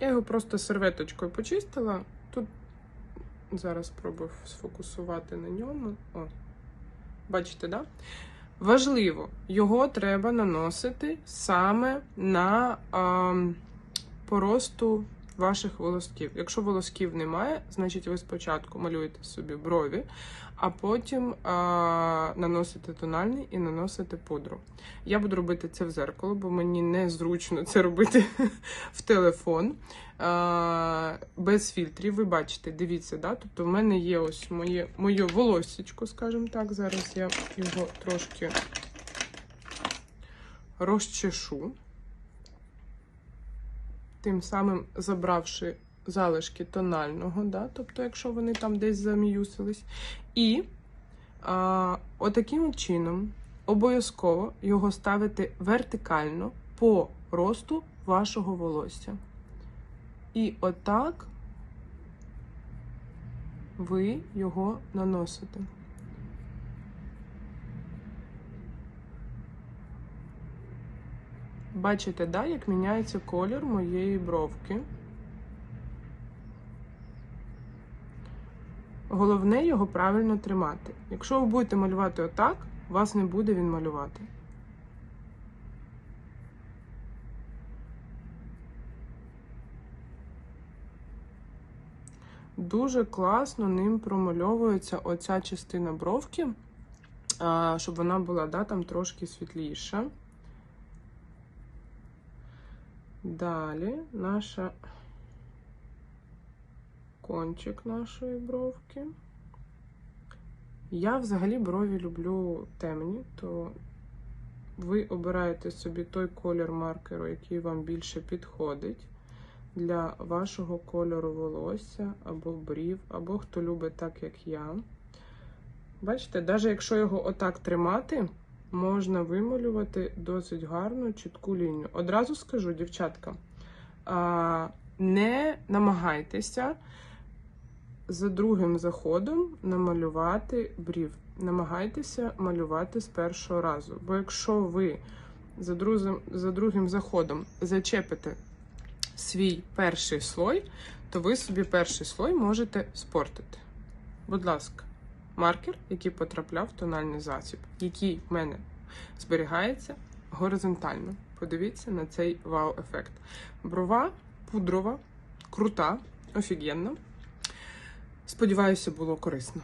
Я його просто серветочкою почистила. Тут зараз спробую сфокусувати на ньому. О, бачите, да? Важливо, його треба наносити саме на а, поросту ваших волосків. Якщо волосків немає, значить ви спочатку малюєте собі брові, а потім а, наносите тональний і наносите пудру. Я буду робити це в зеркало, бо мені незручно це робити в телефон. А, без фільтрів. Ви бачите, дивіться, да? тобто в мене є ось моє, моє волосечко, скажімо так. Зараз я його трошки розчешу, тим самим забравши залишки тонального, да? тобто, якщо вони там десь заміюсились. І а, отаким чином обов'язково його ставити вертикально по росту вашого волосся. І отак ви його наносите. Бачите, да, як міняється колір моєї бровки. Головне його правильно тримати. Якщо ви будете малювати отак, вас не буде він малювати. Дуже класно ним промальовується оця частина бровки, щоб вона була да, там трошки світліша. Далі наша кончик нашої бровки. Я взагалі брові люблю темні, то ви обираєте собі той колір маркеру, який вам більше підходить для вашого кольору волосся або брів, або хто любить так, як я. Бачите, навіть якщо його отак тримати, можна вималювати досить гарну чітку лінію. Одразу скажу, дівчатка, не намагайтеся за другим заходом намалювати брів. Намагайтеся малювати з першого разу. Бо якщо ви за другим, за другим заходом зачепите свій перший слой, то ви собі перший слой можете спортити. Будь ласка, маркер, який потрапляв в тональний засіб, який в мене зберігається горизонтально. Подивіться на цей вау-ефект. Брова пудрова, крута, офігенна. Сподіваюся, було корисно.